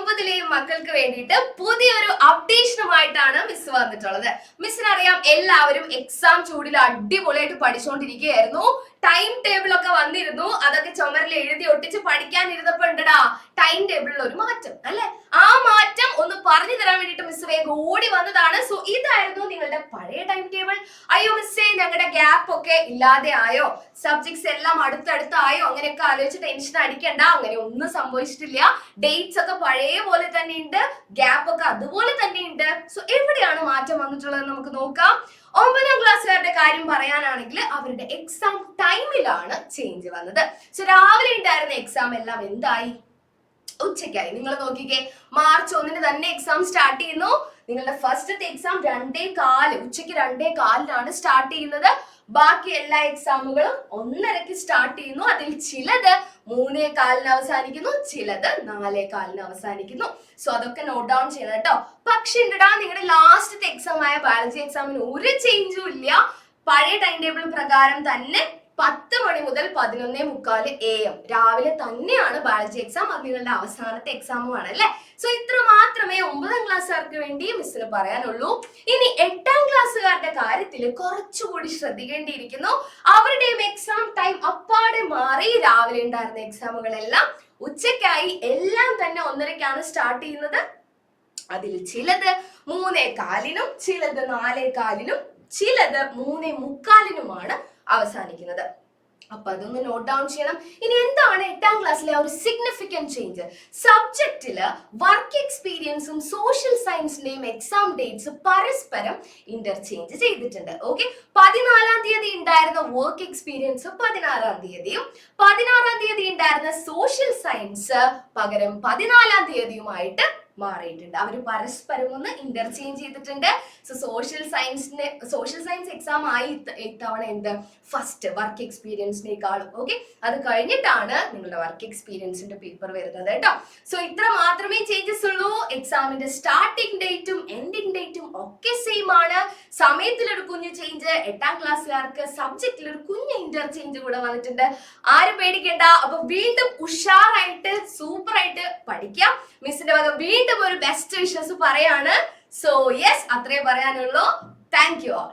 So ഒമ്പതിലെയും മക്കൾക്ക് വേണ്ടിയിട്ട് പുതിയൊരു അപ്ഡേഷനുമായിട്ടാണ് മിസ് വന്നിട്ടുള്ളത്. മിസ്സിന് അറിയാം എല്ലാവരും എക്സാം ചൂടിൽ അടിപൊളിയായിട്ട് പഠിച്ചുകൊണ്ടിരിക്കുകയായിരുന്നു ടൈം ടേബിൾ ഒക്കെ വന്നിരുന്നു. അതൊക്കെ ചുമരിൽ എഴുതി ഒട്ടിച്ച് പഠിക്കാൻ ഇരുന്നപ്പോ ഉണ്ടടാ ടൈം ടേബിളിൽ ഒരു മാറ്റം അല്ലെ? ആ മാറ്റം ഒന്ന് പറഞ്ഞു തരാൻ വേണ്ടിട്ട് മിസ് വേഗം ഓടി വന്നതാണ്. സോ ഇതായിരുന്നു നിങ്ങളുടെ പഴയ ടൈം ടേബിൾ അയ്യോ മിസ്സേ ഞങ്ങളുടെ ഗ്യാപ്പ് ഒക്കെ ഇല്ലാതെ ആയോ? സബ്ജക്ട്സ് എല്ലാം അടുത്തടുത്തായോ? അങ്ങനെയൊക്കെ ആലോചിച്ച് ടെൻഷൻ അടിക്കണ്ട. അങ്ങനെ ഒന്നും സംഭവിച്ചിട്ടില്ല. ഡേറ്റ്സ് ഒക്കെ പഴയ പോലെ തന്നെ ഉണ്ട് ഗ്യാപ്പ് ഒക്കെ അതുപോലെ തന്നെ ഉണ്ട് സോ എവിടെയാണ് മാറ്റം വന്നിട്ടുള്ളത് നമുക്ക് നോക്കാം. ഒമ്പതാം ക്ലാസ്സുകാരുടെ കാര്യം പറയാനാണെങ്കിൽ അവരുടെ എക്സാം ടൈമിലാണ് ചേഞ്ച് വന്നത്. സോ രാവിലെ ഉണ്ടായിരുന്ന എക്സാം എല്ലാം എന്തായി? ഉച്ചയ്ക്കായി. നിങ്ങൾ നോക്കിക്കേ മാർച്ച് ഒന്നിന് തന്നെ എക്സാം സ്റ്റാർട്ട് ചെയ്യുന്നു. നിങ്ങളുടെ ഫസ്റ്റത്തെ എക്സാം രണ്ടേ കാൽ ഉച്ചയ്ക്ക് രണ്ടേ കാലിനാണ് സ്റ്റാർട്ട് ചെയ്യുന്നത്. ബാക്കി എല്ലാ എക്സാമുകളും ഒന്നരക്ക് സ്റ്റാർട്ട് ചെയ്യുന്നു. അതിൽ ചിലത് മൂന്നേ കാലിന് അവസാനിക്കുന്നു ചിലത് നാലേ കാലിന് അവസാനിക്കുന്നു. സോ അതൊക്കെ നോട്ട് ഡൗൺ ചെയ്യണം കേട്ടോ. പക്ഷെ ഉണ്ടടാ നിങ്ങളുടെ ലാസ്റ്റത്തെ എക്സാം ആയ ബയോളജി എക്സാമിന് ഒരു ചേഞ്ചും ഇല്ല. പഴയ ടൈം ടേബിൾ പ്രകാരം തന്നെ പത്ത് മണി മുതൽ പതിനൊന്നേ മുക്കാൽ എ എം രാവിലെ തന്നെയാണ് ബയോളജി എക്സാം അത് നിങ്ങളുടെ അവസാനത്തെ എക്സാമുമാണ് അല്ലെ? സോ ഇത്ര മാത്രമേ ഒമ്പതാം ക്ലാസ്സുകാർക്ക് വേണ്ടി മിസ്സിന് പറയാനുള്ളൂ. ഇനി എട്ടാം ക്ലാസ്സുകാരുടെ കാര്യത്തിൽ കുറച്ചുകൂടി ശ്രദ്ധിക്കേണ്ടിയിരിക്കുന്നു. അവരുടെയും എക്സാം ടൈം അപ്പാടെ മാറി രാവിലെ ഉണ്ടായിരുന്ന എക്സാമുകളെല്ലാം ഉച്ചയ്ക്കായി എല്ലാം തന്നെ ഒന്നരക്കാണ് സ്റ്റാർട്ട് ചെയ്യുന്നത്. അതിൽ ചിലത് മൂന്നേ കാലിനും ചിലത് നാലേ കാലിനും ചിലത് മൂന്നേ മുക്കാലിനുമാണ് അപ്പൊ അതൊന്ന് നോട്ട് ഡൗൺ ചെയ്യണം. ഇനി എന്താണ് എട്ടാം ക്ലാസ്സിലെ ഒരു സിഗ്നിഫിക്കന്റ് ചേഞ്ച് സബ്ജക്റ്റിൽ വർക്ക് എക്സ്പീരിയൻസും സോഷ്യൽ സയൻസിന്റെയും എക്സാം ഡേറ്റ്സ് പരസ്പരം ഇന്റർചേഞ്ച് ചെയ്തിട്ടുണ്ട്. ഓക്കെ പതിനാലാം തീയതി ഉണ്ടായിരുന്ന വർക്ക് എക്സ്പീരിയൻസ് പതിനാറാം തീയതിയും പതിനാറാം തീയതി ഉണ്ടായിരുന്ന സോഷ്യൽ സയൻസ് പകരം പതിനാലാം തീയതിയുമായിട്ട് മാറിയിട്ടുണ്ട്. അവർ പരസ്പരം ഒന്ന് ഇന്റർചേഞ്ച് ചെയ്തിട്ടുണ്ട്. സോ സോഷ്യൽ സയൻസിന് സോഷ്യൽ സയൻസ് എക്സാം ആയി ഇത്ത- ഇത്തവണ എന്ത്? ഫസ്റ്റ് വർക്ക് എക്സ്പീരിയൻസിനേക്കാളും ഓക്കെ അത് കഴിഞ്ഞിട്ടാണ് നിങ്ങളുടെ വർക്ക് എക്സ്പീരിയൻസിന്റെ പേപ്പർ വരുന്നത് കേട്ടോ. സോ ഇത്ര മാത്രമേ ചേഞ്ചസ് ഉള്ളൂ. എക്സാമിന്റെ സ്റ്റാർട്ടിംഗ് ഡേറ്റും എൻഡിങ് ഡേറ്റും ഒക്കെ സെയിം ആണ്. സമയത്തിലൊരു കുഞ്ഞു ചേഞ്ച് എട്ടാം ക്ലാസ്സുകാർക്ക് സബ്ജക്റ്റിൽ ഒരു കുഞ്ഞു ഇന്റർചേഞ്ച് കൂടെ വന്നിട്ടുണ്ട്. ആരും പേടിക്കണ്ട. അപ്പൊ വീണ്ടും ഉഷാറായിട്ട് സൂപ്പർ ആയിട്ട് പഠിക്കാം മിസ്സിന്റെ വക വീണ്ടും ഒരു ബെസ്റ്റ് വിഷസ് പറയാണ്. സോ യെസ് അത്രേ പറയാനുള്ളൂ. Thank you all